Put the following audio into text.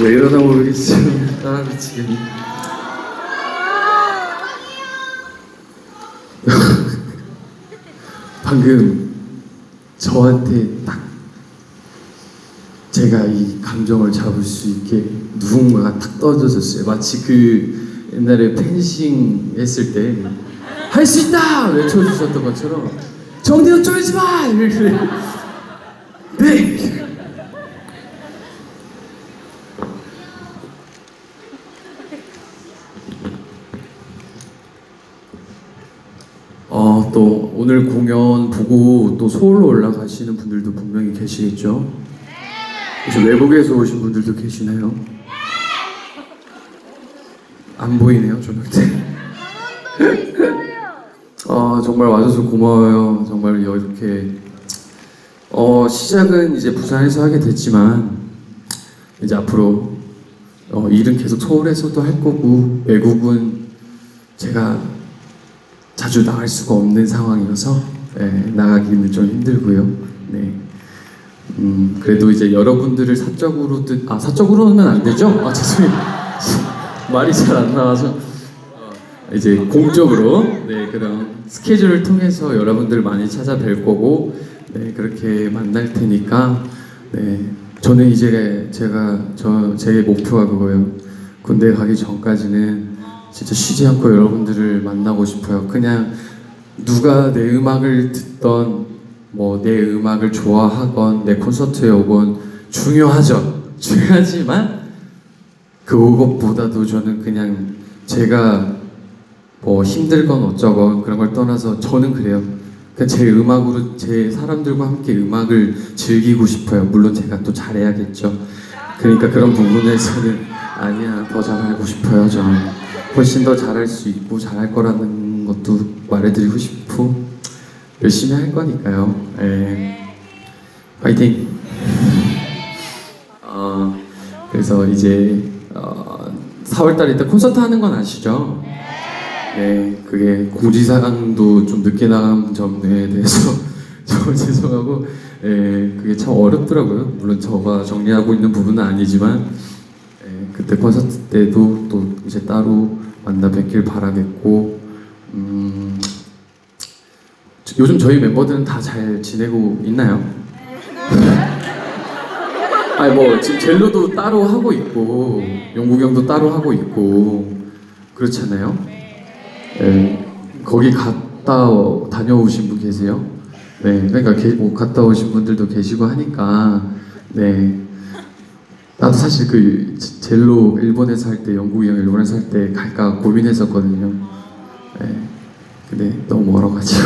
왜 이러나 모르겠어요. 아 미치겠네. 방금 저한테 딱 제가 이 감정을 잡을 수 있게 누군가가 탁 떨어졌어요. 마치 그 옛날에 펜싱 했을 때 할 수 있다 외쳐주셨던 것처럼 정대호 쫄지 마 이렇게 어, 또 오늘 공연 보고 또 서울로 올라가시는 분들도 분명히 계시겠죠? 혹시 외국에서 오신 분들도 계시나요? 안 보이네요, 저한테. 아, 정말 와줘서 고마워요. 정말 이렇게 어, 시작은 이제 부산에서 하게 됐지만 이제 앞으로 어, 일은 계속 서울에서도 할 거고 외국은 제가 자주 나갈 수가 없는 상황이어서 예, 나가기는 좀 힘들고요. 네. 음, 그래도 이제 여러분들을 사적으로 뜻, 아 사적으로는 안 되죠? 아 죄송해요. 말이 잘 안 나와서 어, 이제 공적으로 네 그런 스케줄을 통해서 여러분들 많이 찾아뵐 거고 네 그렇게 만날 테니까 네 저는 이제 제가 저 제 목표가 그거예요. 군대 가기 전까지는 진짜 쉬지 않고 여러분들을 만나고 싶어요. 그냥 누가 내 음악을 듣던 뭐 내 음악을 좋아하건 내 콘서트에 오건 중요하죠. 중요하지만 그것보다도 저는 그냥 제가 뭐 힘들건 어쩌건 그런 걸 떠나서 저는 그래요. 그냥 제 음악으로 제 사람들과 함께 음악을 즐기고 싶어요. 물론 제가 또 잘해야겠죠. 그러니까 그런 부분에서는 아니야 더 잘하고 싶어요. 저는 훨씬 더 잘할 수 있고 잘할 거라는 것도 말해드리고 싶고 열심히 할 거니까요. 예. 파이팅. 어, 그래서 이제 어, 4월달에 때 콘서트 하는 건 아시죠? 네, 그게 공지사항도 좀 늦게 나간 점에 대해서 정말 죄송하고, 예, 그게 참 어렵더라고요. 물론 저가 정리하고 있는 부분은 아니지만, 예, 그때 콘서트 때도 또 이제 따로 만나 뵙길 바라겠고, 음, 요즘 저희 멤버들은 다 잘 지내고 있나요? 아니 뭐 지금 젤로도 따로 하고 있고 용국이 형도 따로 하고 있고 그렇잖아요. 네, 거기 갔다 다녀오신 분 계세요? 네, 그러니까 게, 뭐 갔다 오신 분들도 계시고 하니까 네. 사실 그 제- 젤로 일본에서 할 때 영국이 형 일본에서 할 때 갈까 고민했었거든요. 네, 근데 너무 멀어가지고